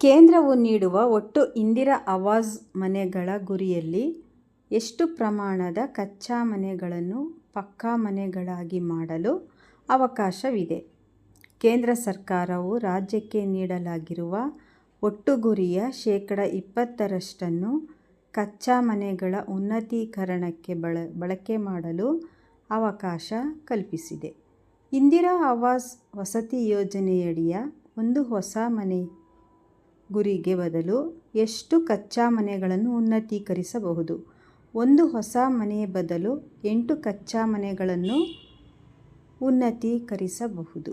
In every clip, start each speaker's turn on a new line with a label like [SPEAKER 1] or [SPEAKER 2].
[SPEAKER 1] ಕೇಂದ್ರವು ನೀಡುವ ಒಟ್ಟು ಇಂದಿರಾ ಆವಾಸ್ ಮನೆಗಳ ಗುರಿಯಲ್ಲಿ ಎಷ್ಟು ಪ್ರಮಾಣದ ಕಚ್ಚಾ ಮನೆಗಳನ್ನು ಪಕ್ಕಾ ಮನೆಗಳಾಗಿ ಮಾಡಲು ಅವಕಾಶವಿದೆ? ಕೇಂದ್ರ ಸರ್ಕಾರವು ರಾಜ್ಯಕ್ಕೆ ನೀಡಲಾಗಿರುವ ಒಟ್ಟು ಗುರಿಯ ಶೇಕಡ ಇಪ್ಪತ್ತರಷ್ಟನ್ನು ಕಚ್ಚಾ ಮನೆಗಳ ಉನ್ನತೀಕರಣಕ್ಕೆ ಬಳಕೆ ಮಾಡಲು ಅವಕಾಶ ಕಲ್ಪಿಸಿದೆ. ಇಂದಿರಾ ಆವಾಸ್ ವಸತಿ ಯೋಜನೆಯಡಿಯ ಒಂದು ಹೊಸ ಮನೆ ಗುರಿಗೆ ಬದಲು ಎಷ್ಟು ಕಚ್ಚಾ ಮನೆಗಳನ್ನು ಉನ್ನತೀಕರಿಸಬಹುದು? ಒಂದು ಹೊಸ ಮನೆ ಬದಲು ಎಂಟು ಕಚ್ಚಾ ಮನೆಗಳನ್ನು ಉನ್ನತೀಕರಿಸಬಹುದು.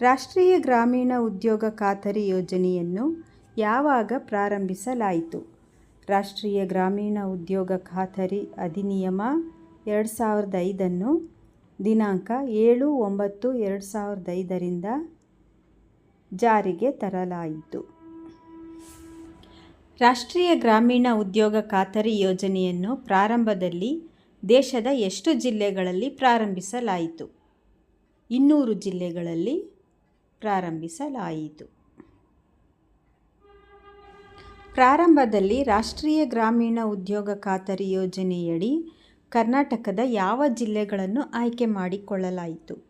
[SPEAKER 1] ರಾಷ್ಟ್ರೀಯ ಗ್ರಾಮೀಣ ಉದ್ಯೋಗ ಖಾತರಿ ಯೋಜನೆಯನ್ನು ಯಾವಾಗ ಪ್ರಾರಂಭಿಸಲಾಯಿತು? ರಾಷ್ಟ್ರೀಯ ಗ್ರಾಮೀಣ ಉದ್ಯೋಗ ಖಾತರಿ ಅಧಿನಿಯಮ ಎರಡು ಸಾವಿರದ ಐದನ್ನು ದಿನಾಂಕ ಏಳು ಒಂಬತ್ತು ಎರಡು ಸಾವಿರದ ಐದರಿಂದ ಜಾರಿಗೆ ತರಲಾಯಿತು. ರಾಷ್ಟ್ರೀಯ ಗ್ರಾಮೀಣ ಉದ್ಯೋಗ ಖಾತರಿ ಯೋಜನೆಯನ್ನು ಪ್ರಾರಂಭದಲ್ಲಿ ದೇಶದ ಎಷ್ಟು ಜಿಲ್ಲೆಗಳಲ್ಲಿ ಪ್ರಾರಂಭಿಸಲಾಯಿತು? ಇನ್ನೂರು ಜಿಲ್ಲೆಗಳಲ್ಲಿ ಪ್ರಾರಂಭಿಸಲಾಯಿತು. ಪ್ರಾರಂಭದಲ್ಲಿ ರಾಷ್ಟ್ರೀಯ ಗ್ರಾಮೀಣ ಉದ್ಯೋಗ ಖಾತರಿ ಯೋಜನೆಯಡಿ ಕರ್ನಾಟಕದ ಯಾವ ಜಿಲ್ಲೆಗಳನ್ನು ಆಯ್ಕೆ ಮಾಡಿಕೊಳ್ಳಲಾಯಿತು?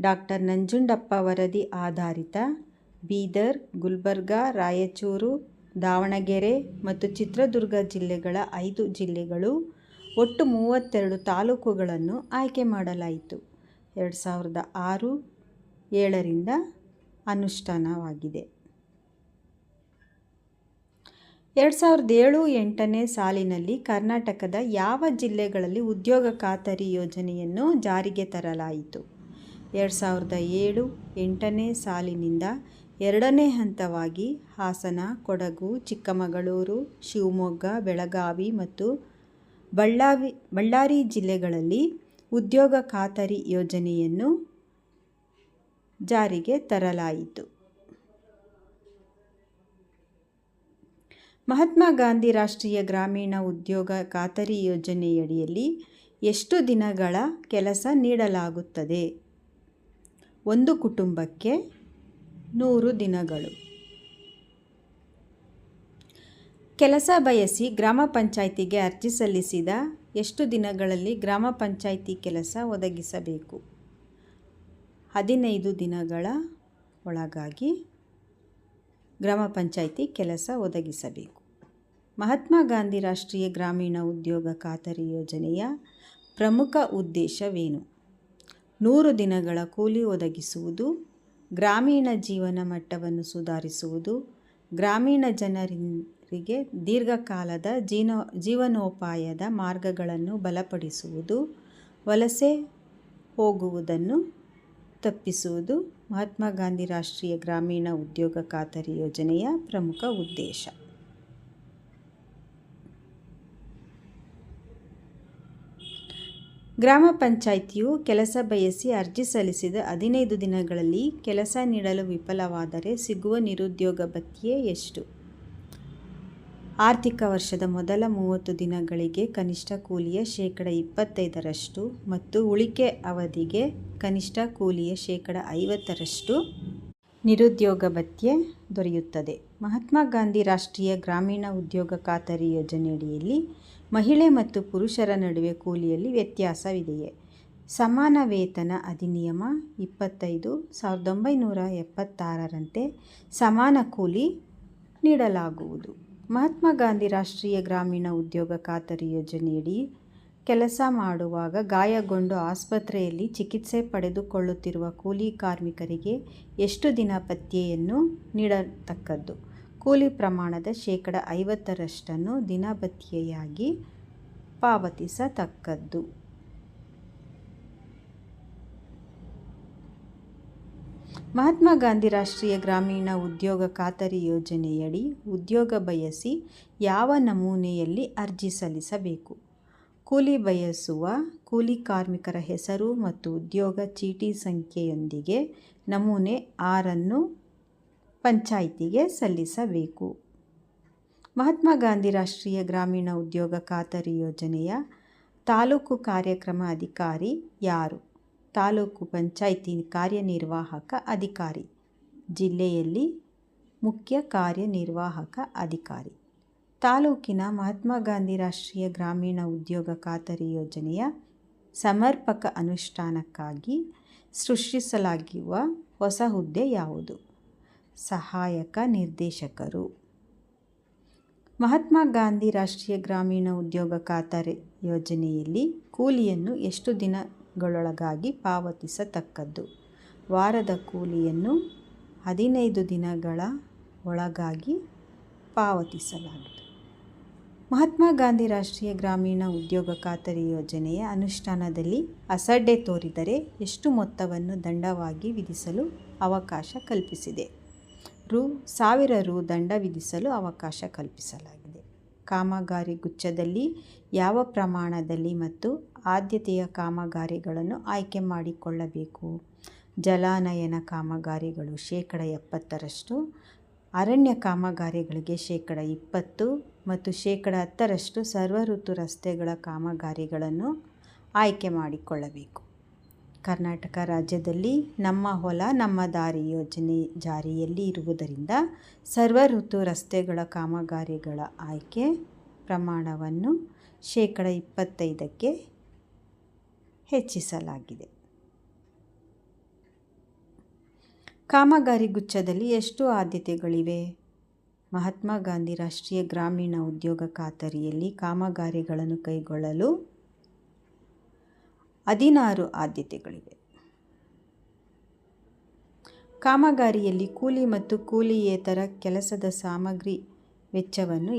[SPEAKER 1] ಡಾಕ್ಟರ್ ನಂಜುಂಡಪ್ಪ ವರದಿ ಆಧಾರಿತ ಬೀದರ್, ಗುಲ್ಬರ್ಗ, ರಾಯಚೂರು, ದಾವಣಗೆರೆ ಮತ್ತು ಚಿತ್ರದುರ್ಗ ಜಿಲ್ಲೆಗಳ ಐದು ಜಿಲ್ಲೆಗಳು, ಒಟ್ಟು ಮೂವತ್ತೆರಡು ತಾಲೂಕುಗಳನ್ನು ಆಯ್ಕೆ ಮಾಡಲಾಯಿತು. ಎರಡು ಸಾವಿರದ ಆರು ಏಳರಿಂದ ಅನುಷ್ಠಾನವಾಗಿದೆ. ಎರಡು ಸಾವಿರದ ಏಳು ಎಂಟನೇ ಸಾಲಿನಲ್ಲಿ ಕರ್ನಾಟಕದ ಯಾವ ಜಿಲ್ಲೆಗಳಲ್ಲಿ ಉದ್ಯೋಗ ಖಾತರಿ ಯೋಜನೆಯನ್ನು ಜಾರಿಗೆ ತರಲಾಯಿತು? ಎರಡು ಸಾವಿರದ ಏಳು ಎಂಟನೇ ಸಾಲಿನಿಂದ ಎರಡನೇ ಹಂತವಾಗಿ ಹಾಸನ, ಕೊಡಗು, ಚಿಕ್ಕಮಗಳೂರು, ಶಿವಮೊಗ್ಗ, ಬೆಳಗಾವಿ ಮತ್ತು ಬಳ್ಳಾರಿ ಜಿಲ್ಲೆಗಳಲ್ಲಿ ಉದ್ಯೋಗ ಖಾತರಿ ಯೋಜನೆಯನ್ನು ಜಾರಿಗೆ ತರಲಾಯಿತು. ಮಹಾತ್ಮ ಗಾಂಧಿ ರಾಷ್ಟ್ರೀಯ ಗ್ರಾಮೀಣ ಉದ್ಯೋಗ ಖಾತರಿ ಯೋಜನೆಯಡಿಯಲ್ಲಿ ಎಷ್ಟು ದಿನಗಳ ಕೆಲಸ ನೀಡಲಾಗುತ್ತದೆ? ಒಂದು ಕುಟುಂಬಕ್ಕೆ ನೂರು ದಿನಗಳು. ಕೆಲಸ ಬಯಸಿ ಗ್ರಾಮ ಪಂಚಾಯಿತಿಗೆ ಅರ್ಜಿ ಸಲ್ಲಿಸಿದ ಎಷ್ಟು ದಿನಗಳಲ್ಲಿ ಗ್ರಾಮ ಪಂಚಾಯಿತಿ ಕೆಲಸ ಒದಗಿಸಬೇಕು? ಹದಿನೈದು ದಿನಗಳ ಒಳಗಾಗಿ ಗ್ರಾಮ ಪಂಚಾಯಿತಿ ಕೆಲಸ ಒದಗಿಸಬೇಕು. ಮಹಾತ್ಮ ಗಾಂಧಿ ರಾಷ್ಟ್ರೀಯ ಗ್ರಾಮೀಣ ಉದ್ಯೋಗ ಖಾತರಿ ಯೋಜನೆಯ ಪ್ರಮುಖ ಉದ್ದೇಶವೇನು? ನೂರು ದಿನಗಳ ಕೂಲಿ ಒದಗಿಸುವುದು, ಗ್ರಾಮೀಣ ಜೀವನ ಮಟ್ಟವನ್ನು ಸುಧಾರಿಸುವುದು, ಗ್ರಾಮೀಣ ಜನರಿಗೆ ದೀರ್ಘಕಾಲದ ಜೀವನೋಪಾಯದ ಮಾರ್ಗಗಳನ್ನು ಬಲಪಡಿಸುವುದು, ವಲಸೆ ಹೋಗುವುದನ್ನು ತಪ್ಪಿಸುವುದು ಮಹಾತ್ಮ ಗಾಂಧಿ ರಾಷ್ಟ್ರೀಯ ಗ್ರಾಮೀಣ ಉದ್ಯೋಗ ಖಾತರಿ ಯೋಜನೆಯ ಪ್ರಮುಖ ಉದ್ದೇಶ. ಗ್ರಾಮ ಪಂಚಾಯಿತಿಯು ಕೆಲಸ ಬಯಸಿ ಅರ್ಜಿ ಸಲ್ಲಿಸಿದ ಹದಿನೈದು ದಿನಗಳಲ್ಲಿ ಕೆಲಸ ನೀಡಲು ವಿಫಲವಾದರೆ ಸಿಗುವ ನಿರುದ್ಯೋಗ ಭತ್ಯೆ ಎಷ್ಟು? ಆರ್ಥಿಕ ವರ್ಷದ ಮೊದಲ ಮೂವತ್ತು ದಿನಗಳಿಗೆ ಕನಿಷ್ಠ ಕೂಲಿಯ ಶೇಕಡ ಇಪ್ಪತ್ತೈದರಷ್ಟು ಮತ್ತು ಉಳಿಕೆ ಅವಧಿಗೆ ಕನಿಷ್ಠ ಕೂಲಿಯ ಶೇಕಡ ಐವತ್ತರಷ್ಟು ನಿರುದ್ಯೋಗ ಭತ್ಯೆ ದೊರೆಯುತ್ತದೆ. ಮಹಾತ್ಮ ಗಾಂಧಿ ರಾಷ್ಟ್ರೀಯ ಗ್ರಾಮೀಣ ಉದ್ಯೋಗ ಖಾತರಿ ಯೋಜನೆಯಡಿಯಲ್ಲಿ ಮಹಿಳೆ ಮತ್ತು ಪುರುಷರ ನಡುವೆ ಕೂಲಿಯಲ್ಲಿ ವ್ಯತ್ಯಾಸವಿದೆಯೇ? ಸಮಾನ ವೇತನ ಅಧಿನಿಯಮ ಇಪ್ಪತ್ತೈದು ಸಾವಿರದ ಒಂಬೈನೂರ ಎಪ್ಪತ್ತಾರರಂತೆ ಸಮಾನ ಕೂಲಿ ನೀಡಲಾಗುವುದು. ಮಹಾತ್ಮ ಗಾಂಧಿ ರಾಷ್ಟ್ರೀಯ ಗ್ರಾಮೀಣ ಉದ್ಯೋಗ ಖಾತರಿ ಯೋಜನೆಯಡಿ ಕೆಲಸ ಮಾಡುವಾಗ ಗಾಯಗೊಂಡು ಆಸ್ಪತ್ರೆಯಲ್ಲಿ ಚಿಕಿತ್ಸೆ ಪಡೆದುಕೊಳ್ಳುತ್ತಿರುವ ಕೂಲಿ ಕಾರ್ಮಿಕರಿಗೆ ಎಷ್ಟು ದಿನ ನೀಡತಕ್ಕದ್ದು? ಕೂಲಿ ಪ್ರಮಾಣದ ಶೇಕಡ ಐವತ್ತರಷ್ಟನ್ನು ದಿನ ಭತ್ಯೆಯಾಗಿ ಪಾವತಿಸತಕ್ಕದ್ದು. ಮಹಾತ್ಮ ಗಾಂಧಿ ರಾಷ್ಟ್ರೀಯ ಗ್ರಾಮೀಣ ಉದ್ಯೋಗ ಖಾತರಿ ಯೋಜನೆಯಡಿ ಉದ್ಯೋಗ ಬಯಸಿ ಯಾವ ನಮೂನೆಯಲ್ಲಿ ಅರ್ಜಿ ಸಲ್ಲಿಸಬೇಕು? ಕೂಲಿ ಬಯಸುವ ಕೂಲಿ ಕಾರ್ಮಿಕರ ಹೆಸರು ಮತ್ತು ಉದ್ಯೋಗ ಚೀಟಿ ಸಂಖ್ಯೆಯೊಂದಿಗೆ ನಮೂನೆ ಆರನ್ನು ಪಂಚಾಯಿತಿಗೆ ಸಲ್ಲಿಸಬೇಕು. ಮಹಾತ್ಮ ಗಾಂಧಿ ರಾಷ್ಟ್ರೀಯ ಗ್ರಾಮೀಣ ಉದ್ಯೋಗ ಖಾತರಿ ಯೋಜನೆಯ ತಾಲೂಕು ಕಾರ್ಯಕ್ರಮ ಅಧಿಕಾರಿ ಯಾರು? ತಾಲೂಕು ಪಂಚಾಯಿತಿ ಕಾರ್ಯನಿರ್ವಾಹಕ ಅಧಿಕಾರಿ. ಜಿಲ್ಲೆಯಲ್ಲಿ ಮುಖ್ಯ ಕಾರ್ಯನಿರ್ವಾಹಕ ಅಧಿಕಾರಿ ತಾಲೂಕಿನ ಮಹಾತ್ಮ ಗಾಂಧಿ ರಾಷ್ಟ್ರೀಯ ಗ್ರಾಮೀಣ ಉದ್ಯೋಗ ಖಾತರಿ ಯೋಜನೆಯ ಸಮರ್ಪಕ ಅನುಷ್ಠಾನಕ್ಕಾಗಿ ಸೃಷ್ಟಿಸಲಾಗಿರುವ ಹೊಸ ಹುದ್ದೆ ಯಾವುದು? ಸಹಾಯಕ ನಿರ್ದೇಶಕರು. ಮಹಾತ್ಮ ಗಾಂಧಿ ರಾಷ್ಟ್ರೀಯ ಗ್ರಾಮೀಣ ಉದ್ಯೋಗ ಖಾತರಿ ಯೋಜನೆಯಲ್ಲಿ ಕೂಲಿಯನ್ನು ಎಷ್ಟು ದಿನಗಳೊಳಗಾಗಿ ಪಾವತಿಸತಕ್ಕದ್ದು? ವಾರದ ಕೂಲಿಯನ್ನು ಹದಿನೈದು ದಿನಗಳ ಒಳಗಾಗಿ ಪಾವತಿಸಲಾಗಿದೆ. ಮಹಾತ್ಮ ಗಾಂಧಿ ರಾಷ್ಟ್ರೀಯ ಗ್ರಾಮೀಣ ಉದ್ಯೋಗ ಖಾತರಿ ಯೋಜನೆಯ ಅನುಷ್ಠಾನದಲ್ಲಿ ಅಸಡ್ಡೆ ತೋರಿದರೆ ಎಷ್ಟು ಮೊತ್ತವನ್ನು ದಂಡವಾಗಿ ವಿಧಿಸಲು ಅವಕಾಶ ಕಲ್ಪಿಸಿದೆ. ರು ಸಾವಿರ ರು ದಂಡ ವಿಧಿಸಲು ಅವಕಾಶ ಕಲ್ಪಿಸಲಾಗಿದೆ. ಕಾಮಗಾರಿ ಗುಚ್ಛದಲ್ಲಿ ಯಾವ ಪ್ರಮಾಣದಲ್ಲಿ ಮತ್ತು ಆದ್ಯತೆಯ ಕಾಮಗಾರಿಗಳನ್ನು ಆಯ್ಕೆ ಮಾಡಿಕೊಳ್ಳಬೇಕು? ಜಲಾನಯನ ಕಾಮಗಾರಿಗಳು ಶೇಕಡ ಎಪ್ಪತ್ತರಷ್ಟು, ಅರಣ್ಯ ಕಾಮಗಾರಿಗಳಿಗೆ ಶೇಕಡ ಇಪ್ಪತ್ತು ಮತ್ತು ಶೇಕಡ ಹತ್ತರಷ್ಟು ಸರ್ವ ಋತು ರಸ್ತೆಗಳ ಕಾಮಗಾರಿಗಳನ್ನು ಆಯ್ಕೆ ಮಾಡಿಕೊಳ್ಳಬೇಕು. ಕರ್ನಾಟಕ ರಾಜ್ಯದಲ್ಲಿ ನಮ್ಮ ಹೊಲ, ನಮ್ಮ ದಾರಿ ಯೋಜನೆ ಜಾರಿಯಲ್ಲಿ ಇರುವುದರಿಂದ ಸರ್ವ ಋತು ರಸ್ತೆಗಳ ಕಾಮಗಾರಿಗಳ ಆಯ್ಕೆ ಪ್ರಮಾಣವನ್ನು ಶೇಕಡ ಇಪ್ಪತ್ತೈದಕ್ಕೆ ಹೆಚ್ಚಿಸಲಾಗಿದೆ. ಕಾಮಗಾರಿ ಗುಚ್ಛದಲ್ಲಿ ಎಷ್ಟು ಆದ್ಯತೆಗಳಿವೆ? ಮಹಾತ್ಮ ಗಾಂಧಿ ರಾಷ್ಟ್ರೀಯ ಗ್ರಾಮೀಣ ಉದ್ಯೋಗ ಖಾತರಿಯಲ್ಲಿ ಕಾಮಗಾರಿಗಳನ್ನು ಕೈಗೊಳ್ಳಲು ಹದಿನಾರು ಆದ್ಯತೆಗಳಿವೆ. ಕಾಮಗಾರಿಯಲ್ಲಿ ಕೂಲಿ ಮತ್ತು ಕೂಲಿಯೇತರ ಕೆಲಸದ ಸಾಮಗ್ರಿ ವೆಚ್ಚವನ್ನು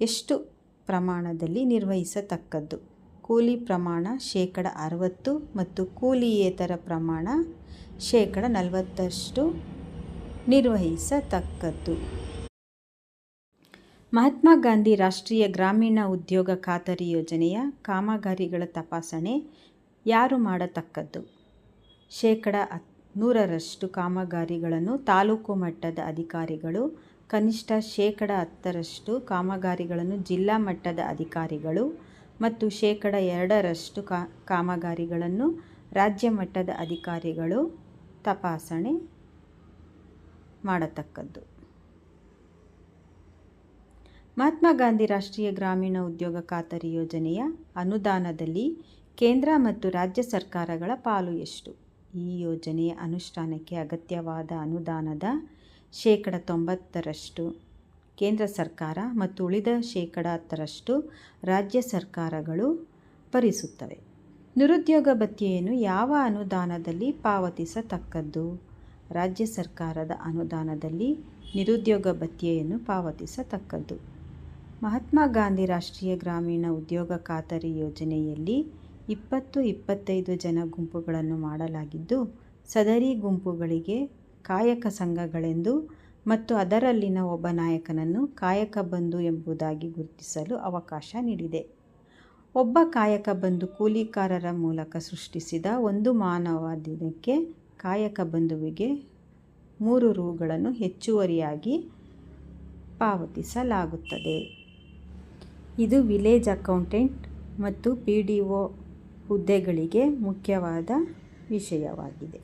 [SPEAKER 1] ಎಷ್ಟು ಪ್ರಮಾಣದಲ್ಲಿ ನಿರ್ವಹಿಸತಕ್ಕದ್ದು? ಕೂಲಿ ಪ್ರಮಾಣ ಶೇಕಡ ಅರವತ್ತು ಮತ್ತು ಕೂಲಿಯೇತರ ಪ್ರಮಾಣ ಶೇಕಡ ನಲವತ್ತಷ್ಟು ನಿರ್ವಹಿಸತಕ್ಕದ್ದು. ಮಹಾತ್ಮ ಗಾಂಧಿ ರಾಷ್ಟ್ರೀಯ ಗ್ರಾಮೀಣ ಉದ್ಯೋಗ ಖಾತರಿ ಯೋಜನೆಯ ಕಾಮಗಾರಿಗಳ ತಪಾಸಣೆ ಯಾರು ಮಾಡತಕ್ಕದ್ದು? ಶೇಕಡ ನೂರರಷ್ಟು ಕಾಮಗಾರಿಗಳನ್ನು ತಾಲೂಕು ಮಟ್ಟದ ಅಧಿಕಾರಿಗಳು, ಕನಿಷ್ಠ ಶೇಕಡ ಹತ್ತರಷ್ಟು ಕಾಮಗಾರಿಗಳನ್ನು ಜಿಲ್ಲಾ ಮಟ್ಟದ ಅಧಿಕಾರಿಗಳು ಮತ್ತು ಶೇಕಡ ಎರಡರಷ್ಟು ಕಾ ಕಾಮಗಾರಿಗಳನ್ನು ರಾಜ್ಯ ಮಟ್ಟದ ಅಧಿಕಾರಿಗಳು ತಪಾಸಣೆ ಮಾಡತಕ್ಕದ್ದು. ಮಹಾತ್ಮ ಗಾಂಧಿ ರಾಷ್ಟ್ರೀಯ ಗ್ರಾಮೀಣ ಉದ್ಯೋಗ ಖಾತರಿ ಯೋಜನೆಯ ಅನುದಾನದಲ್ಲಿ ಕೇಂದ್ರ ಮತ್ತು ರಾಜ್ಯ ಸರ್ಕಾರಗಳ ಪಾಲು ಎಷ್ಟು? ಈ ಯೋಜನೆಯ ಅನುಷ್ಠಾನಕ್ಕೆ ಅಗತ್ಯವಾದ ಅನುದಾನದ ಶೇಕಡ ತೊಂಬತ್ತರಷ್ಟು ಕೇಂದ್ರ ಸರ್ಕಾರ ಮತ್ತು ಉಳಿದ ಶೇಕಡ ಹತ್ತರಷ್ಟು ರಾಜ್ಯ ಸರ್ಕಾರಗಳು ಭರಿಸುತ್ತವೆ. ನಿರುದ್ಯೋಗ ಭತ್ಯೆಯನ್ನು ಯಾವ ಅನುದಾನದಲ್ಲಿ ಪಾವತಿಸತಕ್ಕದ್ದು? ರಾಜ್ಯ ಸರ್ಕಾರದ ಅನುದಾನದಲ್ಲಿ ನಿರುದ್ಯೋಗ ಭತ್ಯೆಯನ್ನು ಪಾವತಿಸತಕ್ಕದ್ದು. ಮಹಾತ್ಮ ಗಾಂಧಿ ರಾಷ್ಟ್ರೀಯ ಗ್ರಾಮೀಣ ಉದ್ಯೋಗ ಖಾತರಿ ಯೋಜನೆಯಲ್ಲಿ ಇಪ್ಪತ್ತು ಇಪ್ಪತ್ತೈದು ಜನ ಗುಂಪುಗಳನ್ನು ಮಾಡಲಾಗಿದ್ದು, ಸದರಿ ಗುಂಪುಗಳಿಗೆ ಕಾಯಕ ಸಂಘಗಳೆಂದು ಮತ್ತು ಅದರಲ್ಲಿನ ಒಬ್ಬ ನಾಯಕನನ್ನು ಕಾಯಕ ಬಂಧು ಎಂಬುದಾಗಿ ಗುರುತಿಸಲು ಅವಕಾಶ ನೀಡಿದೆ. ಒಬ್ಬ ಕಾಯಕ ಬಂಧು ಕೂಲಿಕಾರರ ಮೂಲಕ ಸೃಷ್ಟಿಸಿದ ಒಂದು ಮಾನವ ದಿನಕ್ಕೆ ಕಾಯಕ ಬಂಧುವಿಗೆ ಮೂರು ರೂಗಳನ್ನು ಹೆಚ್ಚುವರಿಯಾಗಿ ಪಾವತಿಸಲಾಗುತ್ತದೆ. ಇದು ವಿಲೇಜ್ ಅಕೌಂಟೆಂಟ್ ಮತ್ತು ಪಿ ಡಿ ಒ ಹುದ್ದೆಗಳಿಗೆ ಮುಖ್ಯವಾದ ವಿಷಯವಾಗಿದೆ.